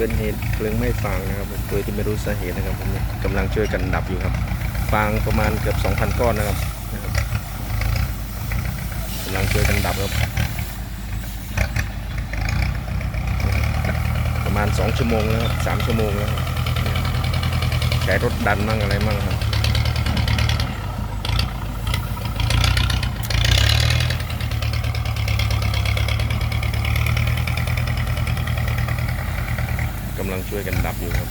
กิดเหตุเพลิงไหม้ฟางนะครับผมโดยที่ไม่รู้สาเหตุนะครับผมเนี่ยกำลังช่วยกันดับอยู่ครับ ฟางประมาณเกือบ 2,000 ก้อนนะครับนะครับกำลังช่วยกันดับครับ ประมาณ 2 ชั่วโมงแล้วครับสามชั่วโมงแล้วใช้รถดันมั่งอะไรมั่งครับ งช่วยกันดับอยู่ครับ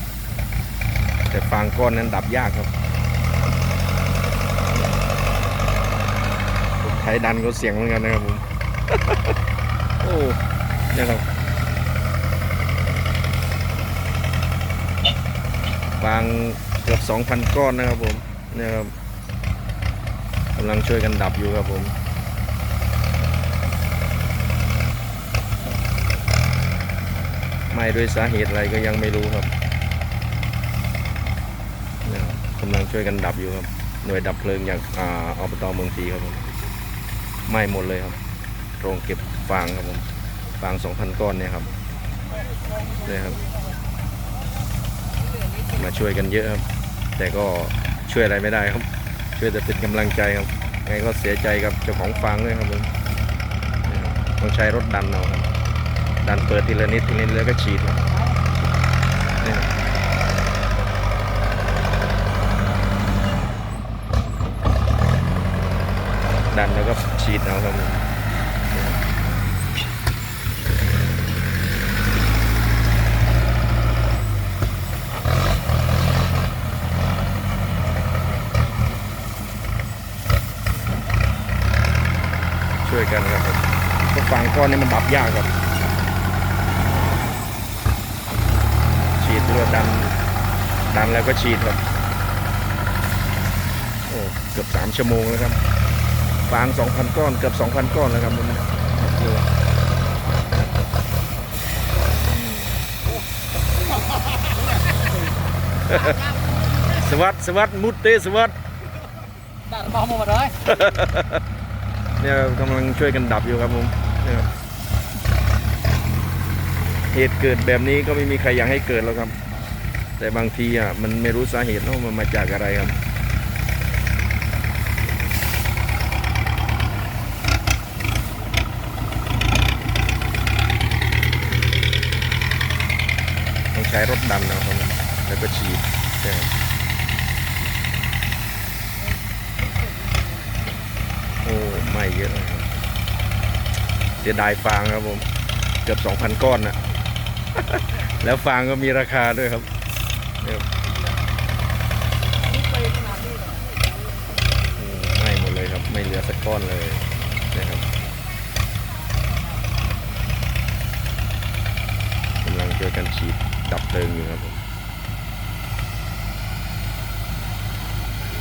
แต่ฟางก้อนนั้นดับยากครับผมใช้ดันก็เสียงเหมือนกันนะครับผมโอ้เนี่ยครับฟางเกือบ2,000 ก้อนนะครับผมเนี่ยครับกำลังช่วยกันดับอยู่ครับผม ไหม่ด้วยสาเหตุอะไรก็ยังไม่รู้ครับกำลังช่วยกันดับอยู่ครับ หน่วยดับเพลิงอย่างอ่าอบตเมืองทีครับผมไหม้หมดเลยครับโรงเก็บฟางครับผมฟาง2,000ก้อนเนี่ยครับเนี่ยครับ มาช่วยกันเยอะครับ แต่ก็ช่วยอะไรไม่ได้ครับ ช่วยแต่เป็นกำลังใจครับไงก็เสียใจกับเจ้าของฟางด้วยครับผมเนี่ยครับต้องใช้รถดันเอาครับ ดันเปิดทีละนิดทีละนิดแล้วก็ฉีดดันแล้วก็ฉีดเอาครับช่วยกันครับผมฟางก้อนนี้มันดับยากครับ ฉีด เลือดดันดันแล้วก็ฉีดครับโอ้เกือบสามชั่วโมงแล้วครับฟางสองพันก้อนเกือบสองพันก้อนแล้วครับมันดูสวัสดสวัสดมุดเตสวัสด Đã bao mồm vào đấy เนี่ยกำลังช่วยกันดับอยู่ครับผมเนี่ย เหตุเกิดแบบนี้ก็ไม่มีใครอยากให้เกิดแล้วครับ แต่บางทีอะมันไม่รู้สาเหตุว่ามันมาจากอะไรครับต้องใช้รถดันนะครับแล้วก็ฉีดโอ้ไม่เยอะนะครับเสียดายฟางครับผม เกือบ 2,000 ก้อนนะ แล้วฟางก็มีราคาด้วยครับเนี่ยครับอืมไม่หมดเลยครับ ไม่เหลือสักก้อนเลยนะครับกำลังช่วยกันฉีดดับเพลิงอยู่ครับผม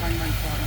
Quanh quanh con